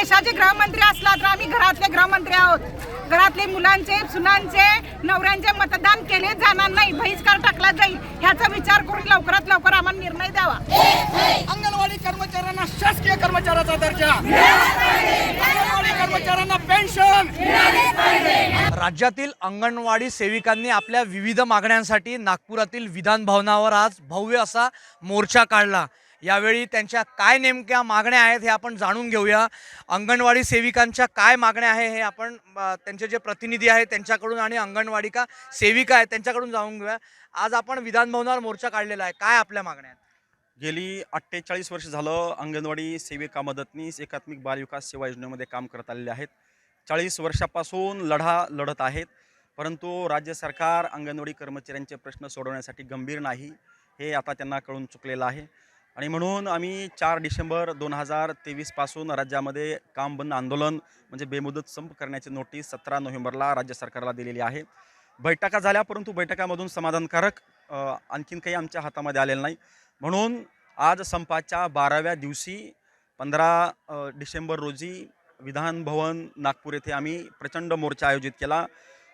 देशाचे गृहमंत्री असला तर आम्ही घरातले गृहमंत्री आहोत. घरातले मुलांचे सुनांचे नवऱ्यांचे मतदान केले जाणार नाही. बहिष्कार टाकला जाईल. ह्याचा विचार करून लवकरात लवकर आम्हाला निर्णय द्यावा. अंगणवाडी कर्मचाऱ्यांना शासकीय कर्मचाऱ्याचा दर्जा. अंगणवाडी कर्मचाऱ्यांना पेन्शन. राज्यातील अंगणवाडी सेविकांनी आपल्या विविध मागण्यांसाठी नागपुरातील विधान भवनावर आज भव्य असा मोर्चा काढला. यावेळी त्यांच्या काय नेमक्या मागण्या आहेत हे आपण जाणून घेऊया. अंगणवाडी सेविकांच्या काय मागण्या आहे हे आपण त्यांचे जे प्रतिनिधी आहेत त्यांच्याकडून आणि अंगणवाडी का सेविका आहेत त्यांच्याकडून जाणून घेऊया. आज आपण विधानभवनावर मोर्चा काढलेला आहे. काय आपल्या मागण्या आहेत? गेली अठ्ठेचाळीस वर्ष झालं अंगणवाडी सेविका मदतनीस एकात्मिक बालविकास सेवा योजनेमध्ये काम करत आलेले आहेत. चाळीस वर्षापासून लढा लढत आहेत. परंतु राज्य सरकार अंगणवाडी कर्मचाऱ्यांचे प्रश्न सोडवण्यासाठी गंभीर नाही हे आता त्यांना कळून चुकलेलं आहे. आणि म्हणून आम्ही चार डिसेंबर दोन हजार तेवीसपासून राज्यामध्ये काम बंद आंदोलन म्हणजे बेमुदत संप करण्याची नोटीस सतरा नोव्हेंबरला राज्य सरकारला दिलेली आहे. बैठका झाल्या परंतु बैठकामधून समाधानकारक आणखीन काही आमच्या हातामध्ये आलेलं नाही. म्हणून आज संपाच्या बाराव्या दिवशी पंधरा डिसेंबर रोजी विधान भवन नागपूर येथे आम्ही प्रचंड मोर्चा आयोजित केला.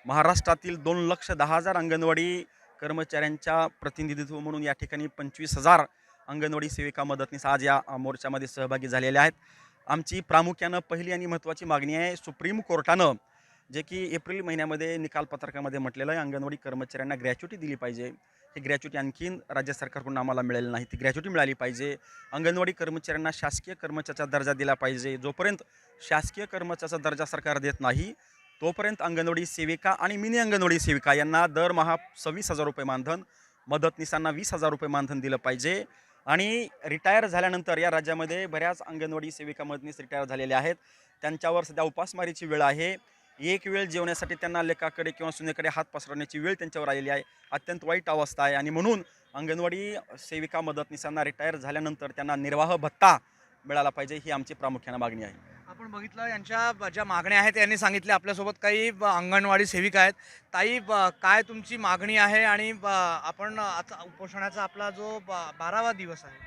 महाराष्ट्रातील दोन लक्ष दहा हजार अंगणवाडी कर्मचाऱ्यांच्या प्रतिनिधित्व म्हणून या ठिकाणी पंचवीस हजार अंगणवाडी सेविका मदतनीस आज या मोर्चामध्ये सहभागी झालेल्या आहेत. आमची प्रामुख्यानं पहिली आणि महत्त्वाची मागणी आहे सुप्रीम कोर्टानं जे की एप्रिल महिन्यामध्ये निकालपत्रकामध्ये म्हटलेलं आहे अंगणवाडी कर्मचाऱ्यांना ग्रॅच्युटी दिली पाहिजे. ही ग्रॅच्युटी आणखीन राज्य सरकारकडून आम्हाला मिळाली नाही. ती ग्रॅच्युटी मिळाली पाहिजे. अंगणवाडी कर्मचाऱ्यांना शासकीय कर्मचाऱ्याचा दर्जा दिला पाहिजे. जोपर्यंत शासकीय कर्मचाऱ्याचा दर्जा सरकार देत नाही तोपर्यंत अंगणवाडी सेविका आणि मिनी अंगणवाडी सेविका यांना दरमहा सव्वीस हजार रुपये मानधन मदतनीसांना वीस हजार रुपये मानधन दिलं पाहिजे. आणि रिटायर झाल्यानंतर या राज्यामध्ये बऱ्याच अंगणवाडी सेविका मदनीस रिटायर झालेल्या आहेत. त्यांच्यावर सध्या उपासमारीची वेळ आहे. एक वेळ जेवण्यासाठी त्यांना लेखाकडे किंवा सुनेकडे हात पसरवण्याची वेळ त्यांच्यावर आलेली आहे. अत्यंत वाईट अवस्था आहे आणि म्हणून अंगणवाडी सेविका मदतनीसांना रिटायर झाल्यानंतर त्यांना निर्वाह भत्ता मिळाला पाहिजे ही आमची प्रामुख्यानं मागणी आहे. आपण बघितलं यांच्या ज्या मागण्या आहेत यांनी सांगितले आपल्यासोबत काही ब- अंगणवाडी सेविका आहेत. ताई ब- काय तुमची मागणी आहे? आणि ब- आपण आता उपोषणाचा आपला जो ब- बारावा दिवस आहे.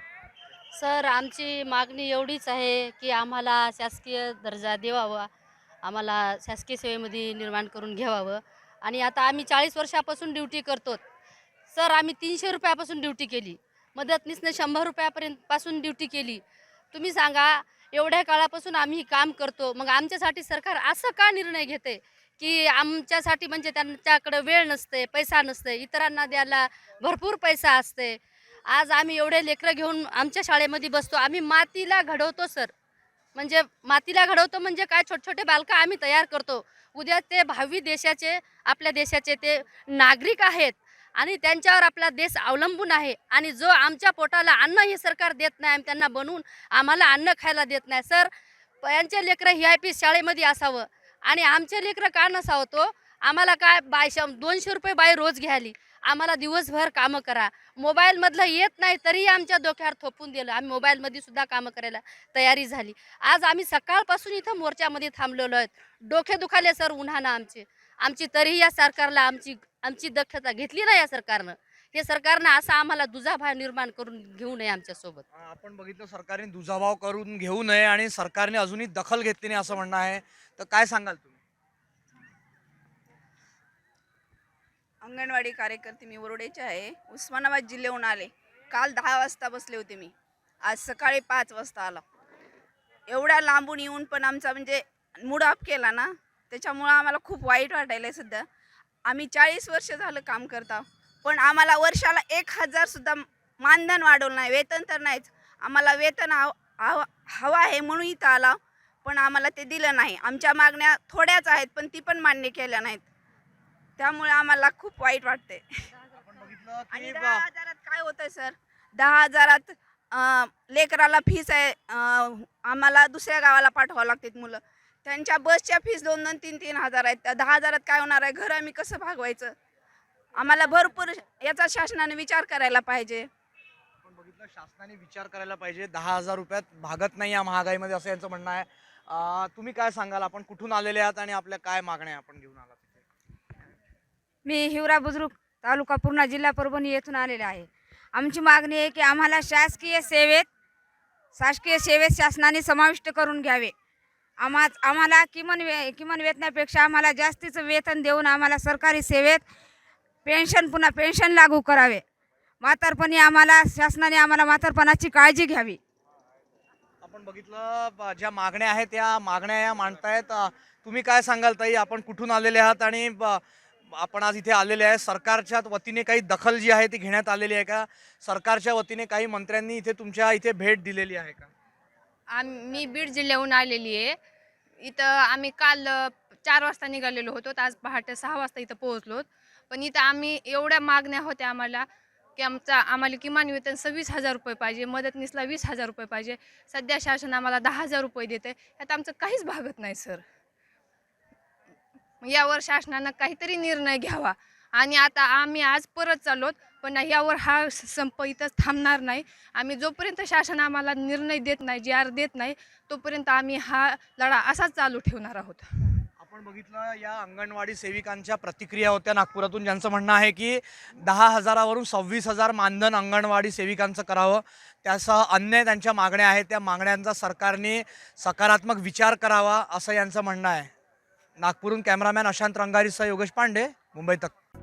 सर आमची मागणी एवढीच आहे की आम्हाला शासकीय दर्जा देवावा. आम्हाला शासकीय सेवेमध्ये निर्माण करून घ्यावावं. आणि आता आम्ही चाळीस वर्षापासून ड्युटी करतो. सर आम्ही तीनशे रुपयापासून ड्युटी केली. मदतनीसने शंभर रुपयापर्यंत पासून ड्युटी केली. तुम्ही सांगा एवढ्या काळापासून आम्ही काम करतो. मग आमच्यासाठी सरकार असं का निर्णय घेते? की आमच्यासाठी म्हणजे त्यांच्याकडं वेळ नसते पैसा नसते इतरांना द्यायला भरपूर पैसा असते. आज आम्ही एवढे लेकरं घेऊन आमच्या शाळेमध्ये बसतो. आम्ही मातीला घडवतो सर. म्हणजे मातीला घडवतो म्हणजे काय? छोटे छोटे बालकं आम्ही तयार करतो. उद्या ते भावी देशाचे आपल्या देशाचे ते नागरिक आहेत. आणि त्यांच्यावर आपला देश अवलंबून आहे. आणि जो आमच्या पोटाला अन्न हे सरकार देत नाही आम्ही त्यांना बनवून आम्हाला अन्न खायला देत नाही. सर प- यांचे लेकरं ही आय पी शाळेमध्ये असावं. आणि आमचे लेकरं का नसावं तो? आम्हाला काय बाय दोनशे रुपये बाई रोज घ्यायली. आम्हाला दिवसभर कामं करा. मोबाईलमधलं येत नाही तरीही आमच्या डोक्यावर थोपून दिलं. आम्ही मोबाईलमध्ये सुद्धा कामं करायला तयारी झाली. आज आम्ही सकाळपासून इथं मोर्चामध्ये थांबलेलो आहेत. डोके दुखाले सर उन्हानं आमचे. आमची तरीही या सरकारला आमची आमची दक्षता घेतली नाही या सरकारनं. हे सरकारनं असा आम्हाला दुजाभाव निर्माण करून घेऊ नये आमच्यासोबत. आपण बघितलं सरकारने दुजाभाव करून घेऊ नये आणि सरकारने अजूनही दखल घेतली नाही असं म्हणणं आहे. तर काय सांगाल तुम्ही? अंगणवाडी कार्यकर्ते मी वरोडेचे आहे. उस्मानाबाद जिल्ह्याहून आले. काल दहा वाजता बसले होते मी. आज सकाळी पाच वाजता आला. एवढ्या लांबून येऊन पण आमचा म्हणजे मूड अप केला ना त्याच्यामुळं आम्हाला खूप वाईट वाटायला आहे सध्या. आम्ही चाळीस वर्ष झालं काम करता पण आम्हाला वर्षाला एक हजारसुद्धा मानधन वाढवलं नाही वेतन तर नाहीच. आम्हाला वेतन हव हवं हवं आहे म्हणून इथं आला. पण आम्हाला ते दिलं नाही. आमच्या मागण्या थोड्याच आहेत पण ती पण मान्य केल्या नाहीत. त्यामुळे आम्हाला खूप वाईट वाटते आणि दहा हजारात काय होतंय सर? दहा हजारात लेकराला फीस आहे आम्हाला दुसऱ्या गावाला पाठवावं लागतात मुलं. त्यांच्या बसच्या फीस दोन दोन तीन तीन हजार आहेत. त्या दहा हजारात काय होणार आहे? घर आम्ही कसं भागवायचं? आम्हाला भरपूर याचा शासनाने विचार करायला पाहिजे. आपण बघितलं शासनाने विचार करायला पाहिजे. दहा हजार रुपयात भागत नाही या महागाईमध्ये असं यांचं म्हणणं आहे. अ, तुम्ही काय सांगाल? आपण कुठून आलेले आहात आणि आपल्या काय मागण्या आपण घेऊन आलात इथे? मी हिवरा बुद्रुक तालुका पूर्णा जिल्हा परभणी येथून आलेले आहे. आमची मागणी आहे की आम्हाला शासकीय सेवेत शासकीय सेवेत शासनाने समाविष्ट करून घ्यावे. आम्हा आम्हाला किमान वे किमान वेतनापेक्षा आम्हाला जास्तीचं वेतन देऊन आम्हाला सरकारी सेवेत पेन्शन पुन्हा पेन्शन लागू करावे. म्हातारपणी आम्हाला शासनाने आम्हाला म्हातारपणाची काळजी घ्यावी. आपण बघितलं ज्या मागण्या आहेत त्या मागण्या या मांडतायत. तुम्ही काय सांगाल ताई? आपण कुठून आलेले आहात आणि ब- आपण आज इथे आलेले आहे. सरकारच्या वतीने काही दखल जी आहे ती घेण्यात आलेली आहे का? सरकारच्या वतीने काही मंत्र्यांनी इथे तुमच्या इथे भेट दिलेली आहे का? आम्ही बीड जिल्ह्याहून आलेली आहे. इथं आम्ही काल चार वाजता निघालेलो होतो. आज पहाटे सहा वाजता इथं पोहोचलो पण इथं आम्ही एवढ्या मागण्या होत्या आम्हाला की आमचा आम्हाला किमान वेतन सव्वीस हजार रुपये पाहिजे मदतनीसला वीस हजार रुपये पाहिजे. सध्या शासन आम्हाला दहा हजार रुपये देते यात आमचं काहीच भागत नाही सर. यावर शासनानं काहीतरी निर्णय घ्यावा. आणि आता आम्ही आज परत चाललोत. पण यावर हा संप इथंच थांबणार नाही. आम्ही जोपर्यंत शासन आम्हाला निर्णय देत नाही जी आर देत नाही तोपर्यंत आम्ही हा लढा असाच चालू ठेवणार आहोत. आपण बघितलं या अंगणवाडी सेविकांच्या प्रतिक्रिया होत्या नागपुरातून. ज्यांचं म्हणणं आहे की दहा हजारावरून सव्वीस हजार मानधन अंगणवाडी सेविकांचं करावं. त्यासह अन्य त्यांच्या मागण्या आहेत. त्या मागण्यांचा सरकारने सकारात्मक विचार करावा असं यांचं म्हणणं आहे. नागपूरहून कॅमेरामॅन अशांत रंगारीसह योगेश पांडे मुंबई तक